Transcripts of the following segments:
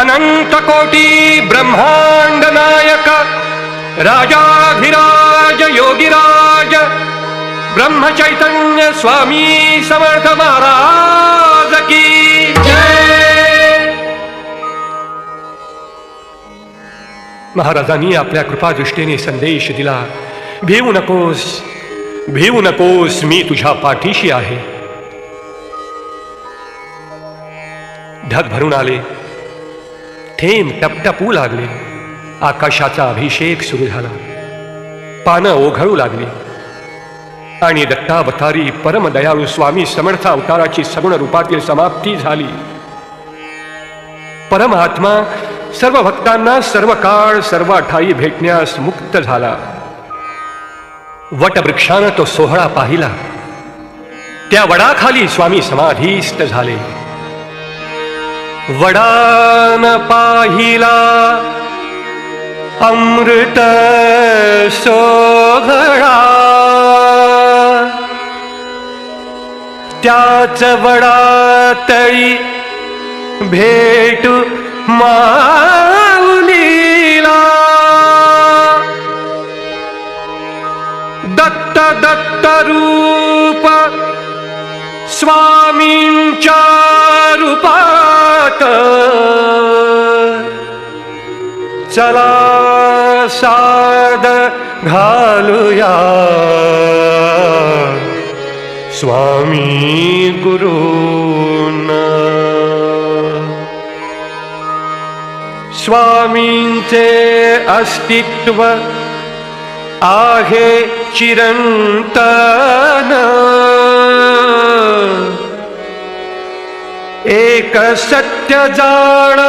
अनंत कोटी ब्रह्मांड नायक राजाधिराज योगिराज ब्रह्मचैतन्य स्वामी समर्थ महाराज की महाराजांनी आपल्या कृपादृष्टीने संदेश दिला भिवू नकोस भिवू नकोस मी तुझ्या पाठीशी आहे. ढग भरून आले. थेंब टपटपू लागले. आकाशाचा अभिषेक सुरू झाला. पानं ओघळू लागली. आणि दत्तावतारी परमदयाळू स्वामी समर्थ अवताराची सगुण रूपातील समाप्ती झाली. परमात्मा सर्व भक्तांना सर्व काळ सर्व ठाई भेटण्यास मुक्त झाला. वटवृक्षानं तो सोहळा पाहिला. त्या वडाखाली स्वामी समाधीस्थ झाले. वडान पाहिला अमृत सोहळा त्याच वडातळी भेटू मा चला साद घालूया. स्वामी गुरुना. स्वामींचे अस्तित्व आहे चिरंतन. एक सत्य जाण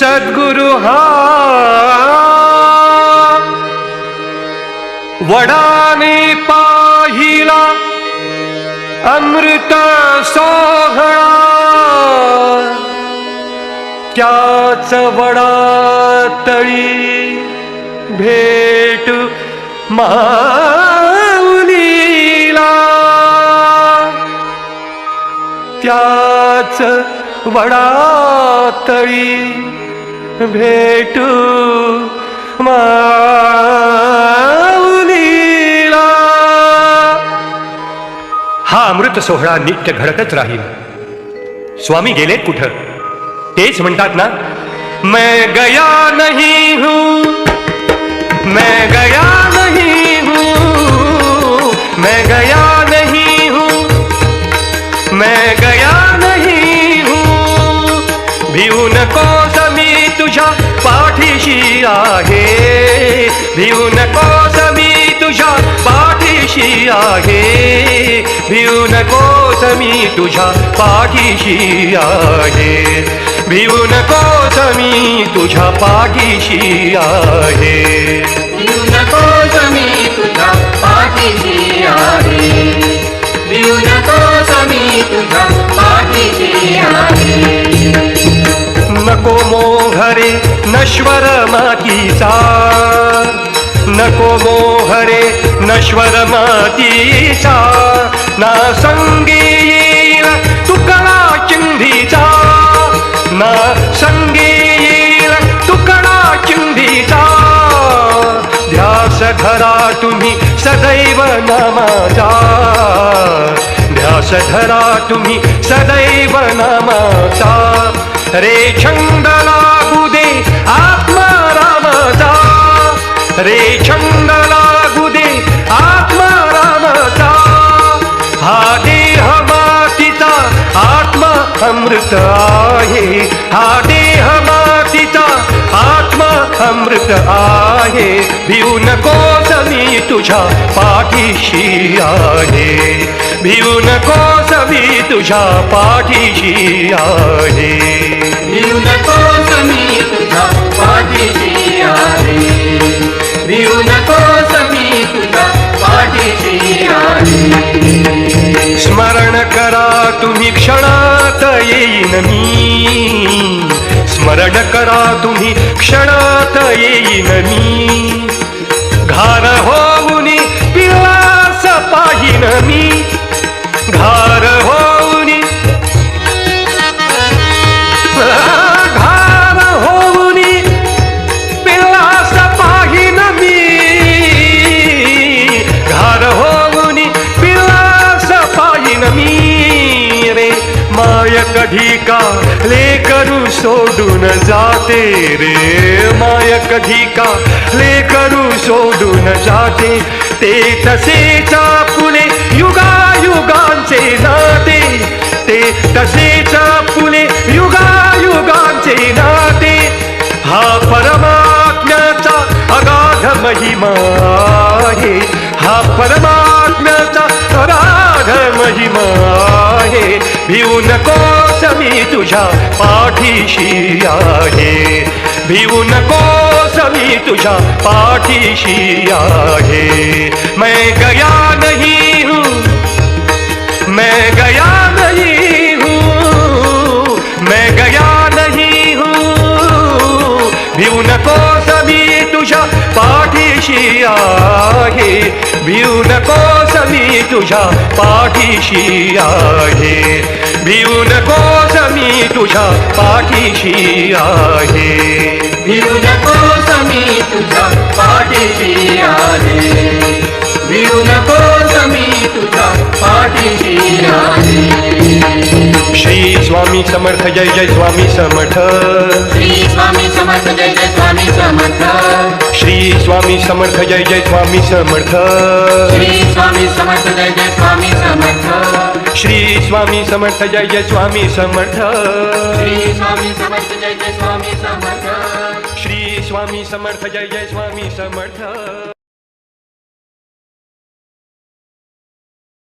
सद्गुरु हा. वडाने पाहिला अमृत सोहळा. त्याच वडातळी भेट माऊलीला. त्याच वडातळी भेटू माऊलीला. हा अमृत सोहळा नित्य घडतच राहील. स्वामी गेलेत कुठं? तेच म्हणतात ना मैं गया नहीं नकोस मी तुझ्या पाठीशी आहे. भिऊ नकोस मी तुझ्या पाठीशी आहे. भिऊ नकोस मी तुझ्या पाठीशी आहे. भिवू नकोस मी तुझ्या पाठीशी आहे. भिऊ नकोस मी तुझ्या पाठीशी आहे. भिऊ नकोस मी तुझ्या नश्वर मातीचा. नको मोहरे नश्वर मातीचा. ना संगी येईल तुकडा चिंधीचा. ना संगी येईल तुकडा चिंधीचा. ध्यास धरा तुम्ही सदैव नामाचा. ध्यास धरा तुम्ही सदैव नामाचा. रे छंद लागू दे आत्मा रामाचा रे छंद लागू दे आत्मा रामाचा हा देह मातीचा आत्मा अमृत आहे हा देह अमृत आहे भिऊ नकोस मी तुझ्या पाठीशी आहे. भिऊ नकोस मी तुझ्या पाठीशी आहे. भिऊ नकोस मी तुझ्या स्मरण करा तुम्ही क्षणात येईन मी. घार होऊन पिळास पाहिन मी. कधी का लेकरू सोडून जाते रे? माय कधी का लेकरू सोडून जाते? ते तसेच फुले भिवू नकोस मी तुझ्या पाठीशी आहे. भिवू नकोस मी तुझ्या पाठीशी आहे. मैं गया नहीं हूँ मैं गया भिवू मी समी तुझ्या पाठीशी आहे. भिऊ नकोस मी तुझ्या पाठीशी आहे. भिऊ नको मी तुझ्या पाठीशी आहे. भिऊ नकोस मी तुझ्या पाठीशी आहे. पाठीशी श्री स्वामी समर्थ जय जय स्वामी समर्थ. श्री स्वामी समर्थ जय जय स्वामी समर्थ. श्री स्वामी समर्थ जय जय स्वामी समर्थ. श्री स्वामी समर्थ जय जय स्वामी समर्थ. श्री स्वामी समर्थ जय जय स्वामी समर्थ. श्री स्वामी समर्थ जय जय स्वामी समर्थ. श्री स्वामी समर्थ जय जय स्वामी समर्थ.